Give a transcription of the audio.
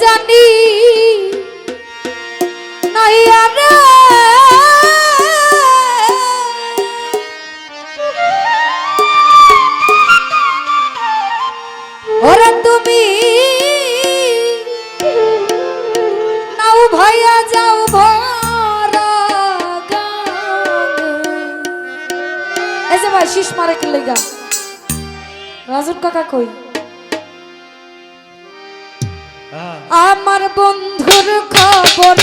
জানি ওরা তুমি নাও ভয়া যাও ভরা এসে ভাই, শীষ মারে লেগা? রাজুর কাকা কই? আমার বন্ধুর খবর